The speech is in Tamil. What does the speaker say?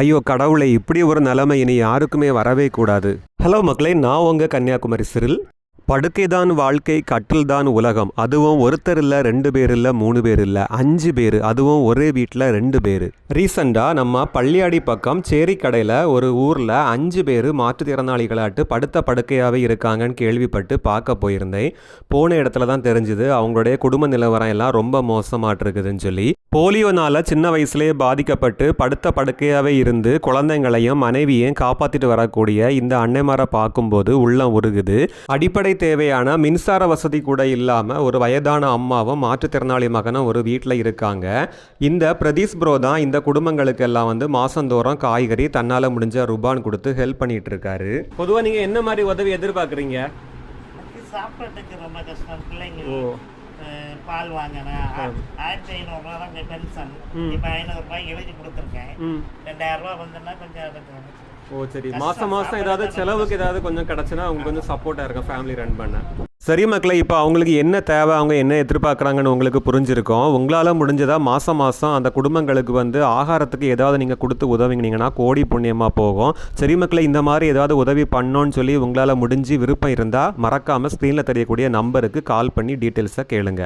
ஐயோ கடவுளை இப்படி ஒரு நிலைமை இனி யாருக்குமே வரவே கூடாது. ஹலோ மக்களே நான் உங்க கன்னியாகுமரி சிறில். படுக்கைதான் வாழ்க்கை கட்டில்தான் உலகம். அதுவும் ஒருத்தர் இல்லை ரெண்டு பேர் இல்லை மூணு பேர் இல்லை அஞ்சு பேர். அதுவும் ஒரே வீட்டில் ரெண்டு பேர். ரீசெண்டாக நம்ம பள்ளியாடி பக்கம் சேரி கடையில் ஒரு ஊரில் அஞ்சு பேர் மாற்றுத்திறனாளிகளாட்டு படுத்த படுக்கையாகவே இருக்காங்கன்னு கேள்விப்பட்டு பார்க்க போயிருந்தேன். போன இடத்துல தான் தெரிஞ்சுது. அவங்களுடைய குடும்ப நிலவரம் எல்லாம் ரொம்ப மோசமாட்டு இருக்குதுன்னு சொல்லி. போலியோனால சின்ன வயசுலேயே பாதிக்கப்பட்டு படுத்த படுக்கையாகவே இருந்து குழந்தைங்களையும் மனைவியையும் காப்பாற்றிட்டு வரக்கூடிய இந்த அன்னைமாரை பார்க்கும்போது உள்ளம் உருகுது. அடிப்படை தேவையான மின்சார வசதி கூட இல்லாமல் ஒரு வயதான அம்மாவும் மாற்றுத்திறனாளி மகனும் ஒரு வீட்டில் இருக்காங்க. இந்த பிரதீஷ் ப்ரோ தான் இந்த குடும்பங்களுக்கு எல்லாம் வந்து மாசந்தோறும் காய்கறி தன்னால் முடிஞ்ச ரூபான் கொடுத்து ஹெல்ப் பண்ணிட்டு இருக்காரு. பொதுவாக நீங்கள் என்ன மாதிரி உதவி எதிர்பார்க்குறீங்க? சாப்பாட்டுக்கு ரொம்ப கஷ்டம். பிள்ளைங்க பால் வாங்கினேன் ஆயிரத்தி ஐநூறுரூவா தான் பென்ஷன் இப்போ ஐநூறுரூபாய் எழுதி கொடுத்துருக்கேன். ரெண்டாயிரம் ரூபா வந்துன்னா கொஞ்சம் ஓ சரி. மாசம் மாசம் ஏதாவது செலவுக்கு ஏதாவது கொஞ்சம் கிடச்சுன்னா அவங்க கொஞ்சம் சப்போர்ட்டாக இருக்கும் ஃபேமிலி ரன் பண்ண. சரி மக்களே இப்போ அவங்களுக்கு என்ன தேவை அவங்க என்ன எதிர்பார்க்குறாங்கன்னு உங்களுக்கு புரிஞ்சிருக்கும். உங்களால் முடிஞ்சதா மாதம் மாதம் அந்த குடும்பங்களுக்கு வந்து ஆகாரத்துக்கு ஏதாவது நீங்கள் கொடுத்து உதவினீங்கன்னா கோடி புண்ணியமாக போகும். சரி மக்களே இந்த மாதிரி ஏதாவது உதவி பண்ணோன்னு சொல்லி உங்களால் முடிஞ்சு விருப்பம் இருந்தால் மறக்காமல் ஸ்க்ரீனில் தெரியக்கூடிய நம்பருக்கு கால் பண்ணி டீட்டெயில்ஸை கேளுங்க.